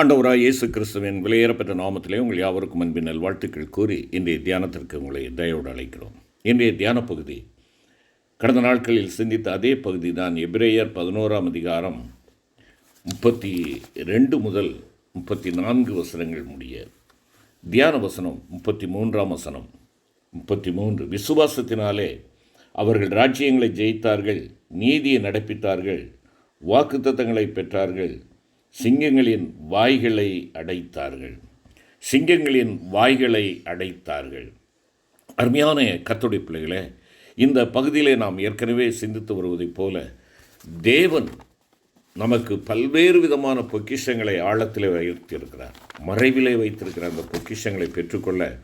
ஆண்டவராக இயேசு கிறிஸ்துவின் விலையேறப்பட்ட நாமத்திலே உங்கள் யாவருக்கும் அன்பின் நல்வாழ்த்துக்கள் கூறி இன்றைய தியானத்திற்கு உங்களை தயவோடு அழைக்கிறோம். இன்றைய தியான பகுதி கடந்த நாட்களில் சிந்தித்த அதே பகுதி தான் எபிரேயர் பதினோராம் அதிகாரம் முப்பத்தி ரெண்டு முதல் முப்பத்தி நான்கு வசனங்கள் முடிய தியான வசனம் முப்பத்தி மூன்றாம் வசனம் முப்பத்தி மூன்று. விசுவாசத்தினாலே அவர்கள் ராஜ்யங்களை ஜெயித்தார்கள் நீதியை நடப்பித்தார்கள் வாக்குத்தத்தங்களை பெற்றார்கள் சிங்கங்களின் வாய்களை அடைத்தார்கள். சிங்கங்களின் வாய்களை அடைத்தார்கள். அருமையான கத்துடைய பிள்ளைகளே இந்த பகுதியிலே நாம் ஏற்கனவே சிந்தித்து வருவதைப் போல தேவன் நமக்கு பல்வேறு விதமான பொக்கிஷங்களை ஆழத்திலே வைத்திருக்கிறார். மறைவிலே வைத்திருக்கிற அந்த பொக்கிஷங்களை பெற்றுக்கொள்ள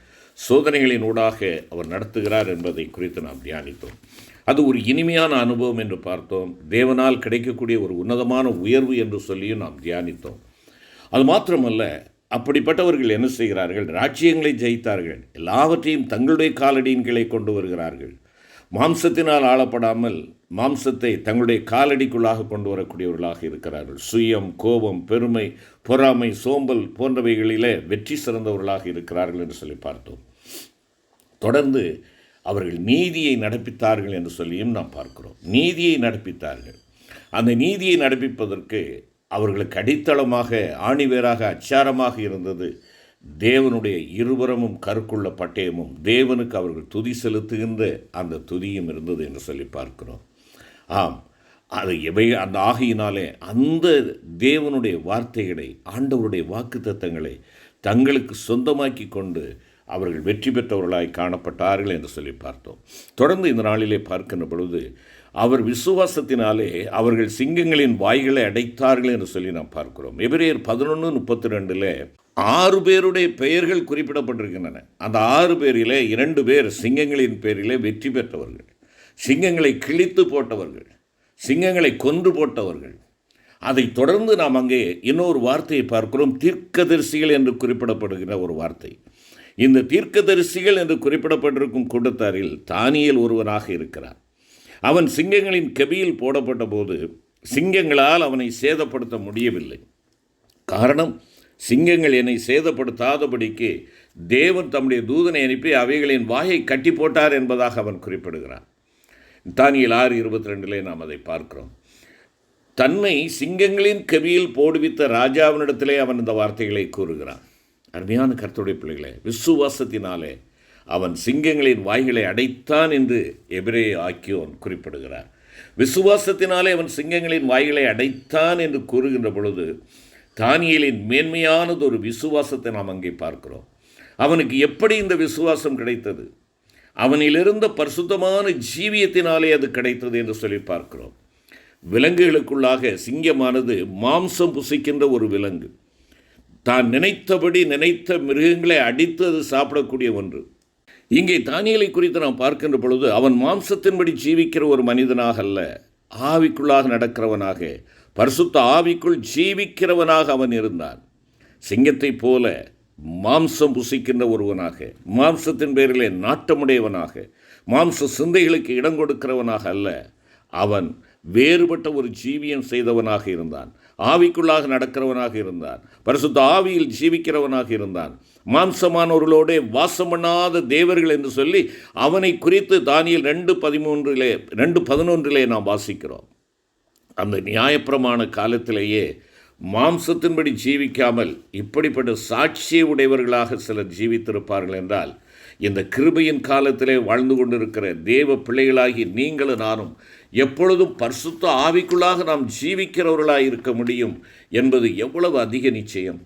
சோதனைகளின் ஊடாக அவர் நடத்துகிறார் என்பதை குறித்து நாம் தியானித்தோம். அது ஒரு இனிமையான அனுபவம் என்று பார்த்தோம். தேவனால் கிடைக்கக்கூடிய ஒரு உன்னதமான உயர்வு என்று சொல்லியும் நாம் தியானித்தோம். அது மாத்திரமல்ல அப்படிப்பட்டவர்கள் என்ன செய்கிறார்கள்? ராஜ்யங்களை ஜெயித்தார்கள். எல்லாவற்றையும் தங்களுடைய காலடியின் கீழே கொண்டு வருகிறார்கள். மாம்சத்தினால் ஆளப்படாமல் மாம்சத்தை தங்களுடைய காலடிக்குள்ளாக கொண்டு வரக்கூடியவர்களாக இருக்கிறார்கள். சுயம் கோபம் பெருமை பொறாமை சோம்பல் போன்றவைகளிலே வெற்றி சிறந்தவர்களாக இருக்கிறார்கள் என்று சொல்லி பார்த்தோம். தொடர்ந்து அவர்கள் நீதியை நடப்பித்தார்கள் என்று சொல்லியும் நாம் பார்க்கிறோம். நீதியை நடப்பித்தார்கள். அந்த நீதியை நடப்பிப்பதற்கு அவர்களுக்கு அடித்தளமாக ஆணிவேராக அச்சாரமாக இருந்தது. தேவனுடைய இருபுறமும் கருக்குள்ள பட்டயமும் தேவனுக்கு அவர்கள் துதி செலுத்துகின்ற அந்த துதியும் இருந்தது என்று சொல்லி பார்க்கிறோம். ஆம் அது எவை அந்த ஆகையினாலே அந்த தேவனுடைய வார்த்தைகளை ஆண்டவருடைய வாக்கு தத்தங்களை தங்களுக்கு சொந்தமாக்கி கொண்டு அவர்கள் வெற்றி பெற்றவர்களாய் காணப்பட்டார்கள் என்று சொல்லி பார்த்தோம். தொடர்ந்து இந்த நாளிலே பார்க்கின்ற பொழுது அவர் விசுவாசத்தினாலே அவர்கள் சிங்கங்களின் வாய்களை அடைத்தார்கள் என்று சொல்லி நாம் பார்க்கிறோம். எபிரேயர் பதினொன்று முப்பத்தி ரெண்டில் ஆறு பேருடைய பெயர்கள் குறிப்பிடப்பட்டிருக்கின்றன. அந்த ஆறு பேரிலே இரண்டு பேர் சிங்கங்களின் பேரிலே வெற்றி பெற்றவர்கள். சிங்கங்களை கிழித்து போட்டவர்கள். சிங்கங்களை கொன்று போட்டவர்கள். அதைத் தொடர்ந்து நாம் அங்கே இன்னொரு வார்த்தையை பார்க்கிறோம். தீர்க்கதரிசிகள் என்று குறிப்பிடப்படுகிற ஒரு வார்த்தை. இந்த தீர்க்கதரிசிகள் என்று குறிப்பிடப்பட்டிருக்கும் கூட்டத்தாரில் தானியல் ஒருவராக இருக்கிறார். அவன் சிங்கங்களின் கெபியில் போடப்பட்ட போது சிங்கங்களால் அவனை சேதப்படுத்த முடியவில்லை. காரணம் சிங்கங்கள் என்னை சேதப்படுத்தாதபடிக்கு தேவன் தம்முடைய தூதனை அனுப்பி அவைகளின் வாயை கட்டி போட்டார் என்பதாக அவன் குறிப்பிடுகிறான். தானியல் ஆறு இருபத்தி ரெண்டிலே நாம் அதை பார்க்கிறோம். தன்னை சிங்கங்களின் கவியில் போடுவித்த ராஜாவினிடத்திலே அவன் இந்த வார்த்தைகளை கூறுகிறான். அருமையான கர்த்தருடைய பிள்ளைகளே விசுவாசத்தினாலே அவன் சிங்கங்களின் வாய்களை அடைத்தான் என்று எபிரே ஆக்கியோன் குறிப்பிடுகிறார். விசுவாசத்தினாலே அவன் சிங்கங்களின் வாய்களை அடைத்தான் என்று கூறுகின்ற பொழுது தானியலின் மேன்மையானது ஒரு விசுவாசத்தை நாம் அங்கே பார்க்கிறோம். அவனுக்கு எப்படி இந்த விசுவாசம் கிடைத்தது? அவனிலிருந்த பரிசுத்தமான ஜீவியத்தினாலே அது கிடைத்தது என்று சொல்லி பார்க்கிறோம். விலங்குகளுக்குள்ளாக சிங்கமானது மாம்சம் புசிக்கின்ற ஒரு விலங்கு. தான் நினைத்தபடி நினைத்த மிருகங்களை அடித்து அது சாப்பிடக்கூடிய ஒன்று. இங்கே தானியலை குறித்து நாம் பார்க்கின்ற பொழுது அவன் மாம்சத்தின்படி ஜீவிக்கிற ஒரு மனிதனாக அல்ல ஆவிக்குள்ளாக நடக்கிறவனாக பரிசுத்த ஆவிக்குள் ஜீவிக்கிறவனாக அவன் இருந்தான். சிங்கத்தைப் போல மாம்சம் புசிக்கின்ற ஒருவனாக மாம்சத்தின் பேரிலே நாட்டமுடையவனாக மாம்ச சிந்தைகளுக்கு இடம் கொடுக்கிறவனாக அல்ல அவன் வேறுபட்ட ஒரு ஜீவியம் செய்தவனாக இருந்தான். ஆவிக்குள்ளாக நடக்கிறவனாக இருந்தான். பரிசுத்த ஆவியில் ஜீவிக்கிறவனாக இருந்தான். மாம்சமானவர்களோடே வாசம் பண்ணாத தேவர்கள் என்று சொல்லி அவனை குறித்து தானியல் ரெண்டு பதிமூன்றிலே ரெண்டு பதினொன்றிலே நாம் வாசிக்கிறோம். அந்த நியாயப்பிரமாண காலத்திலேயே மாம்சத்தின்படி ஜீவிக்காமல் இப்படிப்பட்ட சாட்சிய உடையவர்களாக சிலர் ஜீவித்திருப்பார்கள் என்றால் இந்த கிருபையின் காலத்திலே வாழ்ந்து கொண்டிருக்கிற தேவ பிள்ளைகளாகி நீங்களும் நானும் எப்பொழுதும் பரிசுத்த ஆவிக்குள்ளாக நாம் ஜீவிக்கிறவர்களாக இருக்க முடியும் என்பது எவ்வளவு அதிக நிச்சயம்.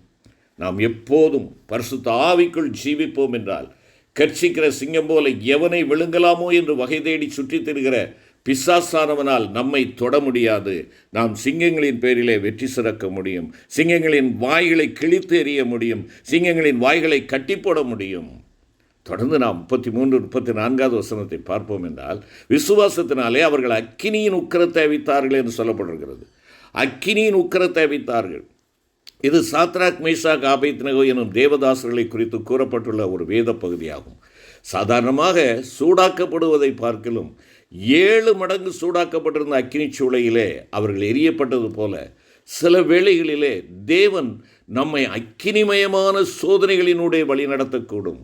நாம் எப்போதும் பரிசுத்த ஆவிக்குள் ஜீவிப்போம் என்றால் கர்ச்சிக்கிற சிங்கம் போல எவனை விழுங்கலாமோ என்று வகை தேடி சுற்றித் திரிகிற பிசாசானவனால் நம்மை தொட முடியாது. நாம் சிங்கங்களின் பேரிலே வெற்றி சிறக்க முடியும். சிங்கங்களின் வாய்களை கிழித்து எறிய முடியும். சிங்கங்களின் வாய்களை கட்டி போட முடியும். தொடர்ந்து நாம் முப்பத்தி மூன்று முப்பத்தி நான்காவது வசனத்தை பார்ப்போம் என்றால் விசுவாசத்தினாலே அவர்கள் அக்கினியின் உக்கரத்தை அவித்தார்கள் என்று சொல்லப்படுகிறது அக்கினியின் உக்கரத்தை அவித்தார்கள். இது சாத்ராக் மேஷாக் ஆபைத்னகோ எனும் தேவதாசர்களை குறித்து கூறப்பட்டுள்ள ஒரு வேத பகுதியாகும். சாதாரணமாக சூடாக்கப்படுவதை பார்க்கலும் ஏழு மடங்கு சூடாக்கப்பட்டிருந்த அக்கினி சூளையிலே அவர்கள் எரியப்பட்டது போல சில வேளைகளிலே தேவன் நம்மை அக்கினிமயமான சோதனைகளினூடே வழிநடத்தக்கூடும்.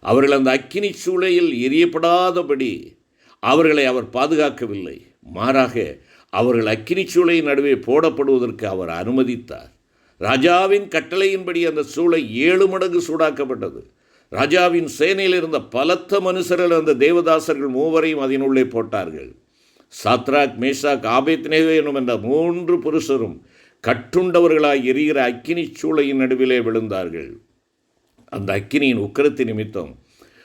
அவர்கள் அந்த அக்கினி சூளையில் எரியப்படாதபடி அவர்களை அவர் பாதுகாக்கவில்லை. மாறாக அவர்கள் அக்கினி சூளையின் நடுவே போடப்படுவதற்கு அவர் அனுமதித்தார். ராஜாவின் கட்டளையின்படி அந்த சூளை ஏழு மடங்கு சூடாக்கப்பட்டது. ராஜாவின் சேனையில் இருந்த பலத்த மனுஷர்கள் அந்த தேவதாசர்கள் மூவரையும் அதனுள்ளே போட்டார்கள். சாத்ராக் மேஷாக் ஆபேத்னேகோ எனும் என்ற மூன்று புருஷரும் கட்டுண்டவர்களாய் எரிகிற அக்கினி சூளையின் நடுவிலே விழுந்தார்கள். அந்த அக்கினியின் உக்கரத்தை நிமித்தம்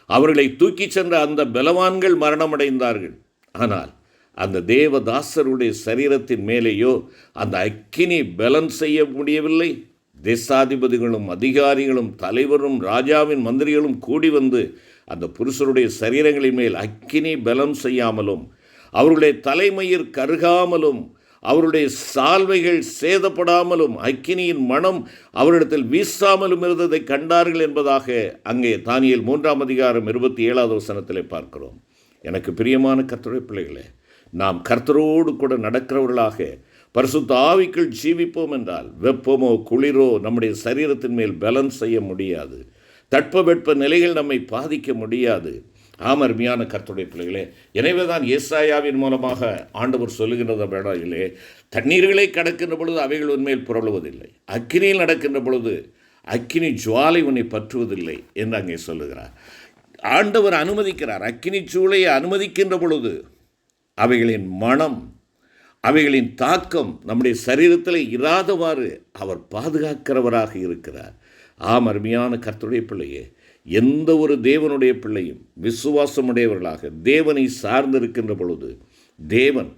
அவர்களை தூக்கிச் சென்ற அந்த பலவான்கள் மரணமடைந்தார்கள். ஆனால் அந்த தேவதாசருடைய சரீரத்தின் மேலேயோ அந்த அக்கினி பலன் செய்ய முடியவில்லை. தேசாதிபதிகளும் அதிகாரிகளும் தலைவரும் ராஜாவின் மந்திரிகளும் கூடி வந்து அந்த புருஷருடைய சரீரங்களின் மேல் அக்கினி பலம் செய்யாமலும் அவருடைய தலைமயிர் கருகாமலும் அவருடைய சால்வைகள் சேதப்படாமலும் அக்கினியின் மனம் அவரிடத்தில் வீசாமலும் இருந்ததை கண்டார்கள் என்பதாக அங்கே தானியல் மூன்றாம் அதிகாரம் இருபத்தி ஏழாவது வசனத்தில் பார்க்கிறோம். எனக்கு பிரியமான கர்த்தருடைய பிள்ளைகளே நாம் கர்த்தரோடு கூட நடக்கிறவர்களாக பரிசுத்த ஆவிக்குள் ஜீவிப்போம் என்றால் வெப்பமோ குளிரோ நம்முடைய சரீரத்தின் மேல் பலன் செய்ய முடியாது. தட்பவெட்ப நிலைகள் நம்மை பாதிக்க முடியாது. ஆம் அருமையான கர்த்தருடைய பிள்ளைகளே எனவே தான் ஏசாயாவின் மூலமாக ஆண்டவர் சொல்லுகின்றது வேளையிலே தண்ணீர்களை கடக்கின்ற பொழுது அவைகள் உண்மையில் புரளுவதில்லை. அக்கினியில் நடக்கின்ற பொழுது அக்கினி ஜுவாலை உன்னை பற்றுவதில்லை என்று அங்கே சொல்லுகிறார். ஆண்டவர் அனுமதிக்கிறார். அக்கினி சூளையை அனுமதிக்கின்ற பொழுது அவைகளின் மனம் அவைகளின் தாக்கம் நம்முடைய சரீரத்தில் இராதவாறு அவர் பாதுகாக்கிறவராக இருக்கிறார். ஆம் அருமையான கர்த்துடைய பிள்ளையே எந்த ஒரு தேவனுடைய பிள்ளையும் விசுவாசமுடையவர்களாக தேவனை சார்ந்திருக்கின்ற பொழுது தேவன்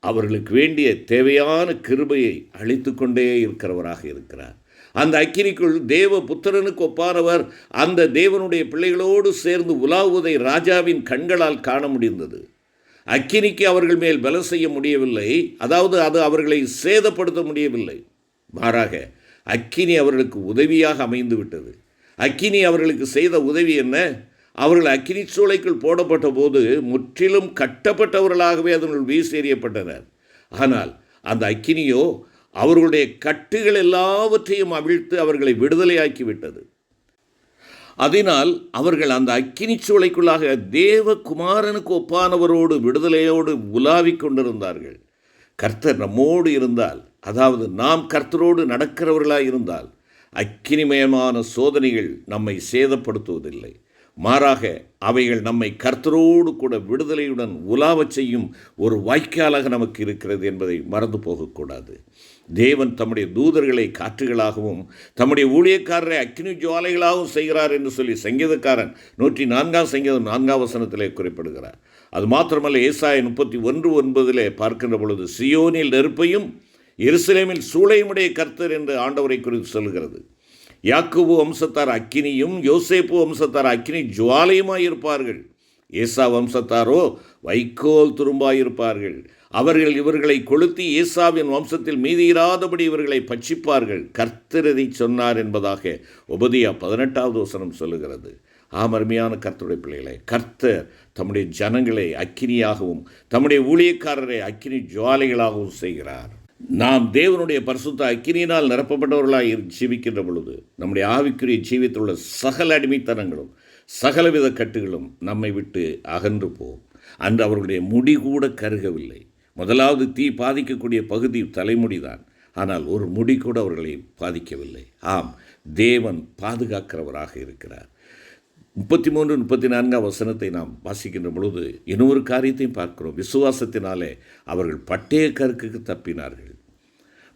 அவர்களுக்கு வேண்டிய தேவையான கிருபையை அளித்து கொண்டே இருக்கிறவராக இருக்கிறார். அந்த அக்கினிக்குள் தேவ புத்திரனுக்கு ஒப்பானவர் அந்த தேவனுடைய பிள்ளைகளோடு சேர்ந்து உலாவுவதை ராஜாவின் கண்களால் காண முடிந்தது. அக்கினிக்கு அவர்கள் மேல் பல செய்ய முடியவில்லை. அதாவது அது அவர்களை சேதப்படுத்த முடியவில்லை. மாறாக அக்கினி அவர்களுக்கு உதவியாக அமைந்து விட்டது அக்கினி அவர்களுக்கு செய்த உதவி என்ன? அவர்கள் அக்கினி சூளைக்குள் போடப்பட்ட போது முற்றிலும் கட்டப்பட்டவர்களாகவே அதனுள் வீசி எறியப்பட்டனர் ஆனால் அந்த அக்கினியோ அவர்களுடைய கட்டுகள் எல்லாவற்றையும் அவிழ்த்து அவர்களை விடுதலையாக்கிவிட்டது. அதனால் அவர்கள் அந்த அக்கினி சூளைக்குள்ளாக தேவகுமாரனுக்கு ஒப்பானவரோடு விடுதலையோடு உலாவிக் கொண்டிருந்தார்கள். கர்த்தர் நம்மோடு இருந்தால் அதாவது நாம் கர்த்தரோடு நடக்கிறவர்களாக இருந்தால் அக்கினிமயமான சோதனைகள் நம்மை சேதப்படுத்துவதில்லை. மாறாக அவைகள் நம்மை கர்த்தரோடு கூட விடுதலையுடன் உலாவச் செய்யும் ஒரு வாய்க்காலாக நமக்கு இருக்கிறது என்பதை மறந்து போகக்கூடாது. தேவன் தம்முடைய தூதர்களை காற்றுகளாகவும் தம்முடைய ஊழியக்காரரை அக்கினி ஜுவாலைகளாகவும் செய்கிறார் என்று சொல்லி சங்கீதக்காரன் நூற்றி நான்காம் சங்கீதம் நான்காம் வசனத்திலே குறிப்பிடுகிறார். அது மாத்திரமல்ல ஏசாய முப்பத்தி ஒன்று ஒன்பதிலே பார்க்கின்ற பொழுது சியோனில் நெருப்பையும் எருசலேமில் சூளையுமுடைய கர்த்தர் என்று ஆண்டவரை குறித்து சொல்கிறது யாக்குபு வம்சத்தார் அக்கினியும் யோசேப்பு வம்சத்தார் அக்கினி ஜுவாலையுமாய் இருப்பார்கள். ஏசா வம்சத்தாரோ வைக்கோல் துரும்பாயிருப்பார்கள் அவர்கள் இவர்களை கொளுத்தி ஏசாவின் வம்சத்தில் மீதியிராதபடி இவர்களை பட்சிப்பார்கள். கர்த்தரதை சொன்னார் என்பதாக உபதியா பதினெட்டாவது வசனம் சொல்லுகிறது. ஆம் அருமையான கர்த்தருடைய பிள்ளைகளை கர்த்தர் தம்முடைய ஜனங்களை அக்கினியாகவும் தம்முடைய ஊழியக்காரரை அக்கினி ஜுவாலைகளாகவும் செய்கிறார். நாம் தேவனுடைய பரிசுத்த அக்கினியினால் நிரப்பப்பட்டவர்களாக ஜீவிக்கின்ற பொழுது நம்முடைய ஆவிக்குரிய ஜீவித்தில் உள்ள சகல அடிமைத்தனங்களும் சகலவித கட்டுகளும் நம்மை விட்டு அகன்று போகும் அன்று அவர்களுடைய முடி கூட கருகவில்லை. முதலாவது தீ பாதிக்கக்கூடிய பகுதி தலைமுடிதான். ஆனால் ஒரு முடி கூட அவர்களை பாதிக்கவில்லை. ஆம் தேவன் பாதுகாக்கிறவராக இருக்கிறார். முப்பத்தி மூன்று முப்பத்தி நான்காம் வசனத்தை நாம் வாசிக்கின்ற பொழுது இன்னொரு காரியத்தையும் பார்க்கிறோம். விசுவாசத்தினாலே அவர்கள் பட்டய கருக்குக்கு தப்பினார்கள்.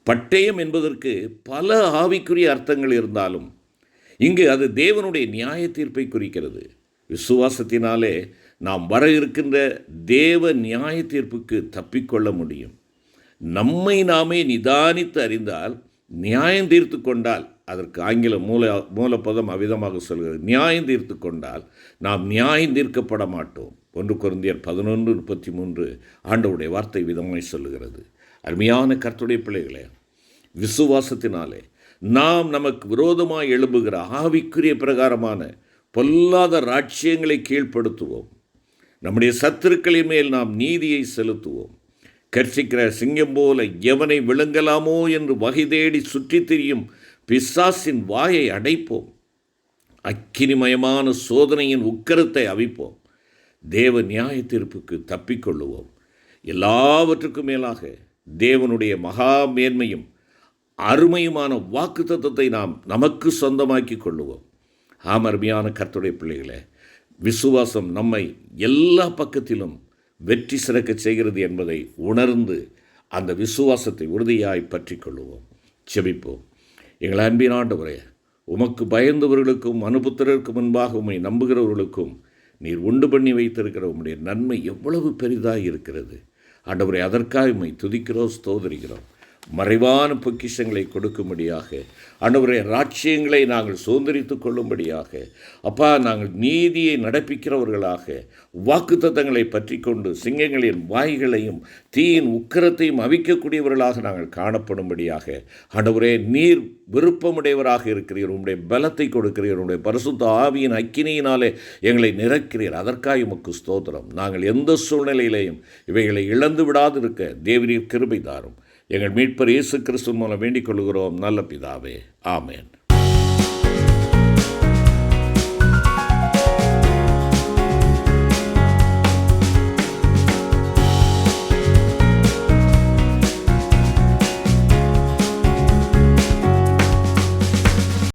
பட்டயம் என்பதற்கு பல ஆவிக்குரிய அர்த்தங்கள் இருந்தாலும் இங்கு அது தேவனுடைய நியாய தீர்ப்பை குறிக்கிறது. விசுவாசத்தினாலே நாம் வர இருக்கின்ற தேவ நியாய தீர்ப்புக்கு தப்பிக்கொள்ள முடியும். நம்மை நாமே நிதானித்து அறிந்தால் நியாயம் தீர்த்து கொண்டால் அதற்கு ஆங்கில மூல மூலப்பதம் அவ்விதமாக சொல்கிறது. நியாயம் தீர்த்து கொண்டால் நாம் நியாயம் தீர்க்கப்பட மாட்டோம். ஒன்று குருந்தியர் பதினொன்று முப்பத்தி மூன்று ஆண்டவுடைய வார்த்தை விதமாய் சொல்லுகிறது. அருமையான கர்த்துடைய பிள்ளைகளே விசுவாசத்தினாலே நாம் நமக்கு விரோதமாக எழும்புகிற ஆவிக்குரிய பிரகாரமான பொல்லாத ராட்சியங்களை கீழ்ப்படுத்துவோம். நம்முடைய சத்துருக்களின் மேல் நாம் நீதியை செலுத்துவோம். கர்ஷிக்கிற சிங்கம் போல எவனை விழுங்கலாமோ என்று வகை தேடி சுற்றித் திரியும் பிசாசின் வாயை அடைப்போம். அக்கினிமயமான சோதனையின் உக்கரத்தை அவிப்போம். தேவ நியாய தீர்ப்புக்கு தப்பிக்கொள்ளுவோம் எல்லாவற்றுக்கும் மேலாக தேவனுடைய மகா மேன்மையும் அருமையுமான வாக்கு தத்துவத்தை நாம் நமக்கு சொந்தமாக்கி கொள்ளுவோம். ஆமர்மையான கர்த்துடைய பிள்ளைகளை விசுவாசம் நம்மை எல்லா பக்கத்திலும் வெற்றி சிறக்கச் செய்கிறது என்பதை உணர்ந்து அந்த விசுவாசத்தை உறுதியாய் பற்றி கொள்வோம் செபிப்போம். எங்கள் அன்பின் ஆண்டவரே உமக்கு பயந்தவர்களுக்கும் அனுபுத்திரருக்கு முன்பாக உம்மை நம்புகிறவர்களுக்கும் நீர் உண்டு பண்ணி வைத்திருக்கிற உம்முடைய நன்மை எவ்வளவு பெரிதாக இருக்கிறது ஆண்டவரை அதற்காக உம்மை துதிக்கிறோம் ஸ்தோதரிக்கிறோம் மறைவான பொக்கிஷங்களை கொடுக்கும்படியாக ஆண்டவரே ராட்சியங்களை நாங்கள் சுதந்திரித்து கொள்ளும்படியாக அப்பா நாங்கள் நீதியை நடப்பிக்கிறவர்களாக வாக்குத்தத்தங்களை பற்றி கொண்டு சிங்கங்களின் வாய்களையும் தீயின் உக்கரத்தையும் அவிக்கக்கூடியவர்களாக நாங்கள் காணப்படும்படியாக அன்றுவரே நீர் விருப்பமுடையவராக இருக்கிறீர். உங்களுடைய பலத்தை கொடுக்கிறீர். உங்களுடைய பரிசுத்த ஆவியின் அக்கினியினாலே எங்களை நிரக்கிறீர். அதற்காக உமக்கு ஸ்தோத்திரம். நாங்கள் எந்த சூழ்நிலையிலேயும் இவைகளை இழந்து விடாதிருக்க தேவரீர் கிருபை தாரும். எங்கள் மீட்பர் இயேசு கிறிஸ்து மூலம் வேண்டிக் கொள்கிறோம் நல்ல பிதாவே. ஆமேன்.